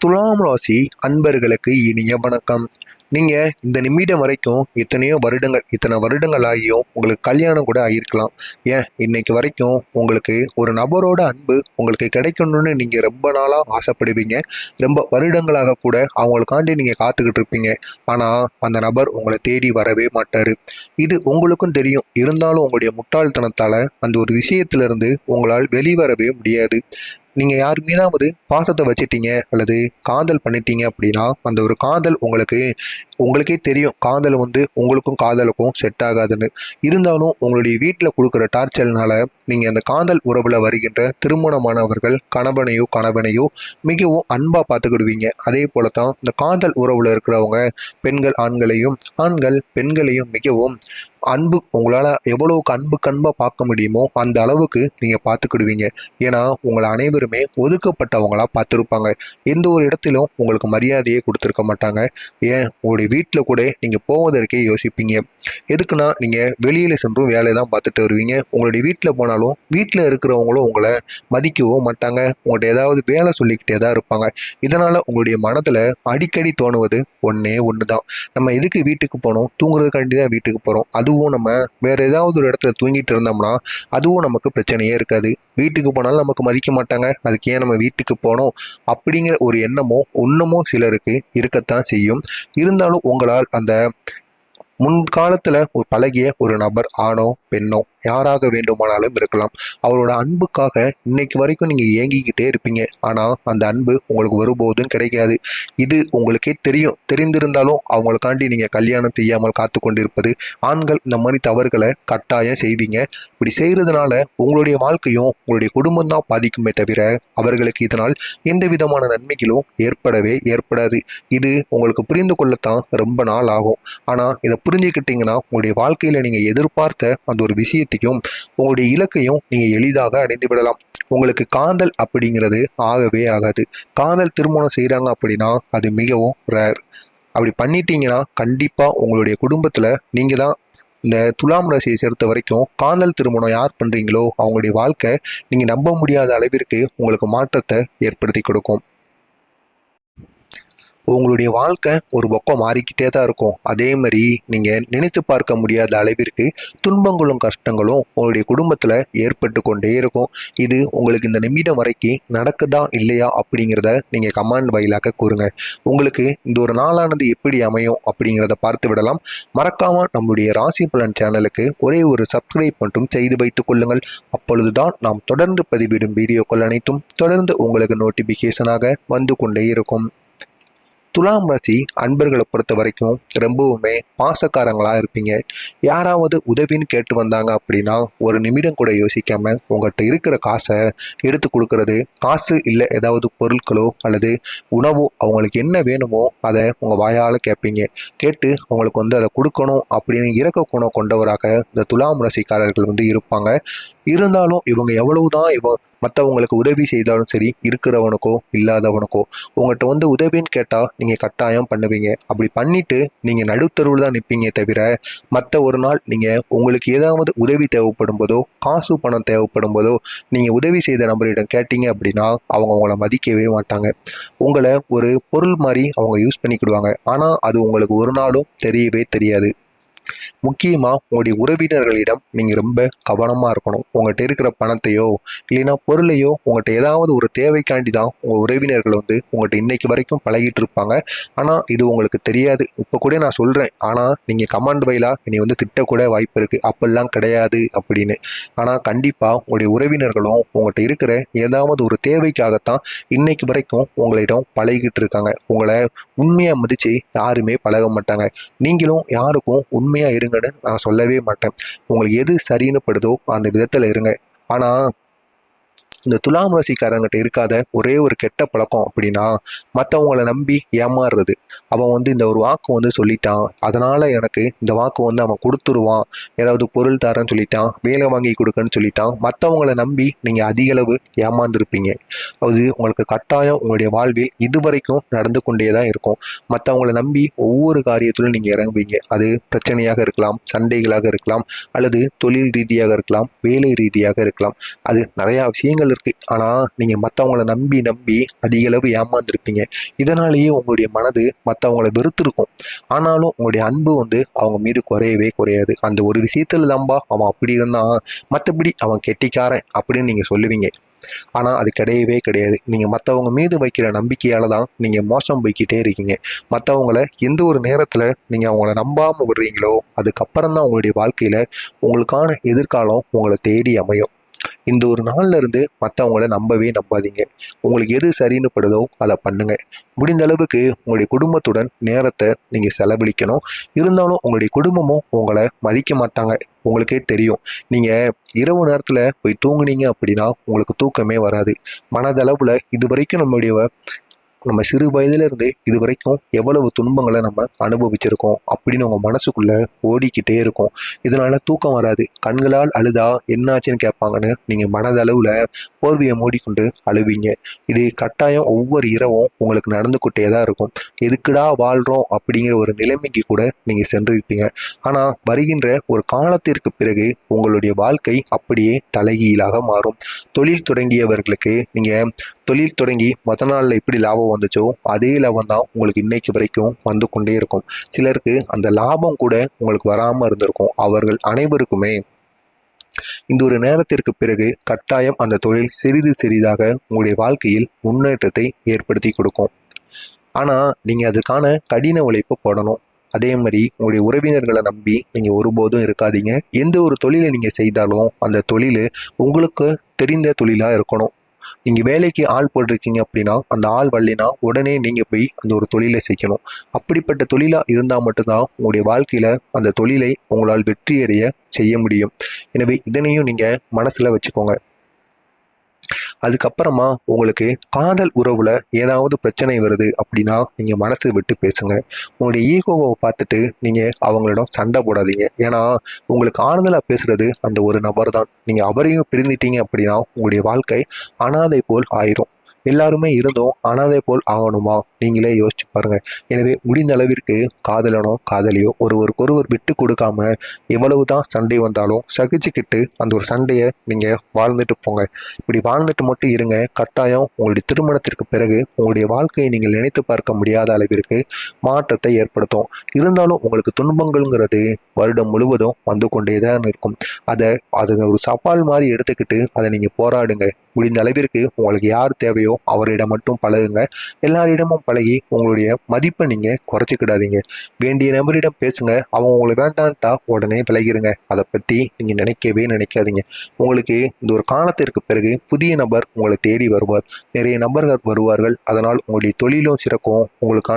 துலாம் ராசி அன்பர்களுக்கு இனிய வணக்கம். நீங்க இந்த நிமிடம் வரைக்கும் எத்தனையோ வருடங்கள் இத்தனை வருடங்கள் ஆகியும் உங்களுக்கு கல்யாணம் கூட ஆகியிருக்கலாம். ஏன்? இன்னைக்கு வரைக்கும் உங்களுக்கு ஒரு நபரோட அன்பு உங்களுக்கு கிடைக்கணும்னு நீங்க ரொம்ப நாளா ஆசைப்படுவீங்க. ரொம்ப வருடங்களாக கூட அவங்களுக்காண்டி நீங்க காத்துக்கிட்டு இருப்பீங்க. ஆனா அந்த நபர் உங்களை தேடி வரவே மாட்டாரு. இது உங்களுக்கும் தெரியும். இருந்தாலும் உங்களுடைய முட்டாள்தனத்தால அந்த ஒரு விஷயத்திலிருந்து உங்களால் வெளிவரவே முடியாது. நீங்க யார் மீதாவது பாசத்தை வச்சிட்டீங்க அல்லது காதல் பண்ணிட்டீங்க அப்படின்னா அந்த ஒரு காதல் உங்களுக்கு உங்களுக்கே தெரியும். காதல் வந்து உங்களுக்கும் காதலுக்கும் செட் ஆகாதுன்னு. இருந்தாலும் உங்களுடைய வீட்டில் கொடுக்குற டார்ச்சல்னால நீங்கள் அந்த காதல் உறவில் வருகின்ற திருமணமானவர்கள் கணவனையோ கணவனையோ மிகவும் அன்பாக பார்த்துக்கிடுவீங்க. அதே போல தான் இந்த காதல் உறவில் இருக்கிறவங்க பெண்கள் ஆண்களையும் ஆண்கள் பெண்களையும் மிகவும் அன்பு உங்களால் எவ்வளவுக்கு அன்புக்கு அன்பாக பார்க்க முடியுமோ அந்த அளவுக்கு நீங்கள் பார்த்துக்கிடுவீங்க. ஏன்னா உங்களை அனைவருமே ஒதுக்கப்பட்டவங்களா பார்த்துருப்பாங்க. எந்த ஒரு இடத்திலும் உங்களுக்கு மரியாதையே கொடுத்துருக்க மாட்டாங்க. ஏன்? உங்களுடைய வீட்டில் கூட நீங்கள் போவதற்கே யோசிப்பீங்க. எதுக்குன்னா நீங்கள் வெளியில் சென்றும் வேலையை தான் பார்த்துட்டு வருவீங்க. உங்களுடைய வீட்டில் போனாலும் வீட்டில் இருக்கிறவங்களும் உங்களை மதிக்கவோ மாட்டாங்க. உங்கள்கிட்ட ஏதாவது வேலை சொல்லிக்கிட்டே தான் இருப்பாங்க. இதனால் உங்களுடைய மனதில் அடிக்கடி தோணுவது ஒன்றே ஒன்று தான் நம்ம எதுக்கு வீட்டுக்கு போனோம்? தூங்குறதுக்காண்டி தான் வீட்டுக்கு போகிறோம் அது அதுவும் நம்ம வேறு ஏதாவது ஒரு இடத்துல தூங்கிட்டு இருந்தோம்னா அதுவும் நமக்கு பிரச்சனையே இருக்காது. வீட்டுக்கு போனாலும் நமக்கு மதிக்க மாட்டாங்க. அதுக்கு ஏன் நம்ம வீட்டுக்கு போனோம்? அப்படிங்கிற ஒரு எண்ணமோ ஒன்றுமோ சிலருக்கு இருக்கத்தான் செய்யும். இருந்தாலும் உங்களால் அந்த முன்காலத்தில் ஒரு பழகிய ஒரு நபர் ஆனோ பெண்ணோ யாராக வேண்டுமானாலும் இருக்கலாம். அவரோட அன்புக்காக இன்னைக்கு வரைக்கும் நீங்கள் ஏங்கிக்கிட்டே இருப்பீங்க. ஆனால் அந்த அன்பு உங்களுக்கு ஒருபோதும் கிடைக்காது. இது உங்களுக்கே தெரியும். தெரிந்திருந்தாலும் அவங்களுக்காண்டி நீங்கள் கல்யாணம் செய்யாமல் காத்து கொண்டிருப்பது ஆண்கள் இந்த மாதிரி தவறுகளை கட்டாயம் செய்வீங்க. இப்படி செய்கிறதுனால உங்களுடைய வாழ்க்கையும் உங்களுடைய குடும்பம் தான் பாதிக்குமே தவிர அவர்களுக்கு இதனால் எந்த விதமான நன்மைகளும் ஏற்படவே ஏற்படாது. இது உங்களுக்கு புரிந்து கொள்ளத்தான் ரொம்ப நாள் ஆகும். ஆனால் இதை புரிஞ்சுக்கிட்டீங்கன்னா உங்களுடைய வாழ்க்கையில் நீங்கள் எதிர்பார்த்த அந்த ஒரு விஷயத்தையும் உங்களுடைய இலக்கையும் நீங்கள் எளிதாக அடைந்து விடலாம். உங்களுக்கு காதல் அப்படிங்கிறது ஆகவே ஆகாது. காதல் திருமணம் செய்கிறாங்க அப்படின்னா அது மிகவும் ரேர் அப்படி பண்ணிட்டீங்கன்னா கண்டிப்பாக உங்களுடைய குடும்பத்தில் நீங்கள் தான் இந்த துலாம் ராசியை சேர்த்த வரைக்கும் காதல் திருமணம் யார் பண்ணுறீங்களோ அவங்களுடைய வாழ்க்கை நீங்கள் நம்ப முடியாத அளவிற்கு உங்களுக்கு மாற்றத்தை ஏற்படுத்தி கொடுக்கும். உங்களுடைய வாழ்க்கை ஒரு பக்கம் மாறிக்கிட்டே தான் இருக்கும். அதே மாதிரி நீங்கள் நினைத்து பார்க்க முடியாத அளவிற்கு துன்பங்களும் கஷ்டங்களும் உங்களுடைய குடும்பத்தில் ஏற்பட்டு கொண்டே இருக்கும். இது உங்களுக்கு இந்த நிமிடம் வரைக்கும் நடக்குதா இல்லையா அப்படிங்கிறத நீங்கள் கமாண்ட் வாயிலாக கூறுங்க. உங்களுக்கு இந்த ஒரு நாளானது எப்படி அமையும் அப்படிங்கிறத பார்த்து விடலாம். மறக்காமல் நம்முடைய ராசி பலன் சேனலுக்கு ஒரே ஒரு சப்ஸ்கிரைப் மட்டும் செய்து வைத்துக் கொள்ளுங்கள். அப்பொழுதுதான் நாம் தொடர்ந்து பதிவிடும் வீடியோக்கள் அனைத்தும் தொடர்ந்து உங்களுக்கு நோட்டிஃபிகேஷனாக வந்து கொண்டே இருக்கும். துலாம் ராசி அன்பர்களை பொறுத்த வரைக்கும் ரொம்பவுமே பாசக்காரங்களா இருப்பீங்க. யாராவது உதவின்னு கேட்டு வந்தாங்க அப்படின்னா ஒரு நிமிடம் கூட யோசிக்காம உங்கள்கிட்ட இருக்கிற காசை எடுத்து கொடுக்கறது காசு இல்லை ஏதாவது பொருட்களோ அல்லது உணவோ அவங்களுக்கு என்ன வேணுமோ அதை உங்கள் வாயால் கேட்பீங்க கேட்டு அவங்களுக்கு வந்து அதை கொடுக்கணும் அப்படின்னு இறக்க குணம் கொண்டவராக இந்த துலாம் ராசிக்காரர்கள் வந்து இருப்பாங்க. இருந்தாலும் இவங்க எவ்வளவுதான் இவ மற்றவங்களுக்கு உதவி செய்தாலும் சரி இருக்கிறவனுக்கோ இல்லாதவனுக்கோ உங்கள்கிட்ட வந்து உதவின்னு கேட்டால் நீங்கள் நீங்கள் கட்டாயம் பண்ணுவீங்க. அப்படி பண்ணிவிட்டு நீங்கள் நடுத்தருவில் தான் நிற்பீங்க தவிர மற்ற ஒரு நாள் நீங்கள் உங்களுக்கு ஏதாவது உதவி தேவைப்படும் போதோ காசு பணம் தேவைப்படும் போதோ நீங்கள் உதவி செய்த நபரிடம் கேட்டீங்க அப்படின்னா அவங்க உங்களை மதிக்கவே மாட்டாங்க. உங்களை ஒரு பொருள் மாதிரி அவங்க யூஸ் பண்ணிக்கிடுவாங்க. ஆனால் அது உங்களுக்கு ஒரு நாளும் தெரியவே தெரியாது. முக்கியமாக உங்களுடைய உறவினர்களிடம் நீங்கள் ரொம்ப கவனமாக இருக்கணும். உங்கள்கிட்ட இருக்கிற பணத்தையோ இல்லைன்னா பொருளையோ உங்கள்கிட்ட ஏதாவது ஒரு தேவைக்காண்டி தான் உங்கள் உறவினர்கள் வந்து உங்கள்கிட்ட இன்னைக்கு வரைக்கும் பழகிட்டு இருப்பாங்க. ஆனால் இது உங்களுக்கு தெரியாது. இப்போ கூட நான் சொல்கிறேன் ஆனால் நீங்கள் கமாண்ட் வயலாக இனி வந்து திட்டக்கூட வாய்ப்பு இருக்குது அப்படிலாம் கிடையாது அப்படின்னு. ஆனால் கண்டிப்பாக உங்களுடைய உறவினர்களும் உங்கள்கிட்ட இருக்கிற ஏதாவது ஒரு தேவைக்காகத்தான் இன்னைக்கு வரைக்கும் உங்களிடம் பழகிட்டு இருக்காங்க. உங்களை உண்மையாக மதித்து யாருமே பழக மாட்டாங்க. நீங்களும் யாருக்கும் பொறுமையாக இருங்கன்னு நான் சொல்லவே மாட்டேன். உங்களுக்கு எது சரின்னு படுதோ அந்த விதத்தில் இருங்க. ஆனால் இந்த துலாம் ராசிக்காரங்கிட்ட இருக்காத ஒரே ஒரு கெட்ட பழக்கம் அப்படின்னா மற்றவங்கள நம்பி ஏமாறுறது. அவன் வந்து இந்த ஒரு வாக்கு வந்து சொல்லிட்டான். அதனால் எனக்கு இந்த வாக்கு வந்து அவன் கொடுத்துருவான். ஏதாவது பொருள் தரேன்னு சொல்லிட்டான். வேலை வாங்கி கொடுக்கன்னு சொல்லிட்டான். மற்றவங்கள நம்பி நீங்கள் அதிகளவு ஏமாந்துருப்பீங்க. அது உங்களுக்கு கட்டாயம் உங்களுடைய வாழ்வில் இதுவரைக்கும் நடந்து கொண்டே தான் இருக்கும். மற்றவங்கள நம்பி ஒவ்வொரு காரியத்திலும் நீங்கள் இறங்குவீங்க. அது பிரச்சனையாக இருக்கலாம் சண்டைகளாக இருக்கலாம் அல்லது தொழில் ரீதியாக இருக்கலாம் வேலை ரீதியாக இருக்கலாம். அது நிறையா விஷயங்கள் நன்மைகள் இருக்குது ஆனால் நீங்கள் மற்றவங்கள நம்பி நம்பி அதிக அளவு ஏமாந்துருப்பீங்க. இதனாலேயே உங்களுடைய மனது மற்றவங்கள வெறுத்திருக்கும். ஆனாலும் உங்களுடைய அன்பு வந்து அவங்க மீது குறையவே குறையாது. அந்த ஒரு விஷயத்தில் தான்பா அவன் அப்படி இருந்தான். மற்றபடி அவன் கெட்டிக்காரன் அப்படின்னு நீங்கள் சொல்லுவீங்க. ஆனால் அது கிடையவே கிடையாது. நீங்கள் மற்றவங்க மீது வைக்கிற நம்பிக்கையால் தான் நீங்கள் மோசம் போய்கிட்டே இருக்கீங்க. மற்றவங்கள எந்த ஒரு நேரத்தில் நீங்கள் அவங்கள நம்பாமல் விடுறீங்களோ அதுக்கப்புறம் தான் உங்களுடைய வாழ்க்கையில் உங்களுக்கான எதிர்காலம் உங்களை தேடி அமையும். இந்த ஒரு நாள்ல இருந்து மற்றவங்கள நம்பவே நம்பாதீங்க. உங்களுக்கு எது சரின்னு படுதோ அதை பண்ணுங்க. முடிந்த அளவுக்கு உங்களுடைய குடும்பத்துடன் நேரத்தை நீங்கள் செலவழிக்கணும். இருந்தாலும் உங்களுடைய குடும்பமும் உங்களை மதிக்க மாட்டாங்க. உங்களுக்கே தெரியும். நீங்கள் இரவு நேரத்தில் போய் தூங்குனீங்க அப்படின்னா உங்களுக்கு தூக்கமே வராது. மனதளவில் இது வரைக்கும் நம்முடைய நம்ம சிறு வயதுல இது வரைக்கும் எவ்வளவு துன்பங்களை நம்ம அனுபவிச்சிருக்கோம் அப்படின்னு உங்கள் மனசுக்குள்ளே ஓடிக்கிட்டே இருக்கும். இதனால தூக்கம் வராது. கண்களால் அழுதா என்னாச்சுன்னு கேட்பாங்கன்னு நீங்கள் மனதளவில் போர்வையை மூடிக்கொண்டு அழுவீங்க. இது கட்டாயம் ஒவ்வொரு இரவும் உங்களுக்கு நடந்துக்கிட்டே தான் இருக்கும். எதுக்குடா வாழ்கிறோம் அப்படிங்கிற ஒரு நிலைமைக்கு கூட நீங்கள் சென்றிருப்பீங்க. ஆனால் வருகின்ற ஒரு காலத்திற்கு பிறகு உங்களுடைய வாழ்க்கை அப்படியே தலைகீழாக மாறும். தொழில் தொடங்கியவர்களுக்கு நீங்கள் தொழில் தொடங்கி மொத்த நாளில் எப்படி லாபம் வந்துச்சோ அதே லாபம் தான் உங்களுக்கு இன்னைக்கு வரைக்கும் வந்து கொண்டே இருக்கும். சிலருக்கு அந்த லாபம் கூட உங்களுக்கு வராமல் இருந்திருக்கும். அவர்கள் அனைவருக்குமே இந்த ஒரு நேரத்திற்கு பிறகு கட்டாயம் அந்த தொழில் சிறிது சிறிதாக உங்களுடைய வாழ்க்கையில் முன்னேற்றத்தை ஏற்படுத்தி கொடுக்கும். ஆனால் நீங்கள் அதுக்கான கடின உழைப்பு போடணும். அதே மாதிரி உங்களுடைய உறவினர்களை நம்பி நீங்கள் ஒருபோதும் இருக்காதீங்க. எந்த ஒரு தொழிலை நீங்கள் செய்தாலும் அந்த தொழில் உங்களுக்கு தெரிந்த தொழிலாக இருக்கணும். நீங்கள் வேலைக்கு ஆள் போட்டிருக்கீங்க அப்படின்னா அந்த ஆள் வரலைன்னா உடனே நீங்கள் போய் அந்த ஒரு தொழிலை செய்யணும். அப்படிப்பட்ட தொழிலாக இருந்தால் மட்டும்தான் உங்களுடைய வாழ்க்கையில் அந்த தொழிலை உங்களால் வெற்றியடைய செய்ய முடியும். எனவே இதனையும் நீங்கள் மனசில் வச்சுக்கோங்க. அதுக்கப்புறமா உங்களுக்கு காதல் உறவுல ஏதாவது பிரச்சனை வருது அப்படின்னா நீங்க மனசு விட்டு பேசுங்க. உங்களுடைய ஈகோவை பார்த்துட்டு நீங்க அவங்களிடம் சண்டை போடாதீங்க. ஏன்னா உங்களுக்கு ஆறுதலா பேசுறது அந்த ஒரு நபர் தான் நீங்க அவரையும் பிரிந்துட்டீங்க அப்படின்னா உங்களுடைய வாழ்க்கை அனாதை போல் ஆயிரும். எல்லாருமே இருந்தோம் அனாதை போல் ஆகணுமா? நீங்களே யோசிச்சு பாருங்க. எனவே முடிந்த அளவிற்கு காதலனோ காதலியோ ஒருவருக்கொருவர் விட்டு கொடுக்காம எவ்வளவு தான் சண்டை வந்தாலும் சகிச்சுக்கிட்டு அந்த ஒரு சண்டையை நீங்கள் வாழ்ந்துட்டு போங்க. இப்படி வாழ்ந்துட்டு மட்டும் இருங்க. கட்டாயம் உங்களுடைய திருமணத்திற்கு பிறகு உங்களுடைய வாழ்க்கையை நீங்கள் நினைத்து பார்க்க முடியாத அளவிற்கு மாற்றத்தை ஏற்படுத்தும். இருந்தாலும் உங்களுக்கு துன்பங்கள்ங்கிறது வருடம் முழுவதும் வந்து கொண்டே தான் இருக்கும். அதை அது ஒரு சவால் மாதிரி எடுத்துக்கிட்டு அதை நீங்கள் போராடுங்க. முடிந்த அளவிற்கு உங்களுக்கு யார் தேவையோ அவரிடம் மட்டும் பழகுங்க. எல்லாரிடமும் பழகி உங்களுடைய மதிப்பை நீங்கள் குறைச்சிக்கிடாதீங்க. வேண்டிய நபரிடம் பேசுங்க. அவங்க உங்களை வேண்டான்ட்டா உடனே விலகிருங்க. அதை பற்றி நீங்கள் நினைக்கவே நினைக்காதீங்க. உங்களுக்கு இந்த ஒரு காலத்திற்கு பிறகு புதிய நபர் உங்களை தேடி வருவார். நிறைய நபர்கள் வருவார்கள். அதனால் உங்களுடைய தொழிலும் சிறக்கும். உங்களுக்கான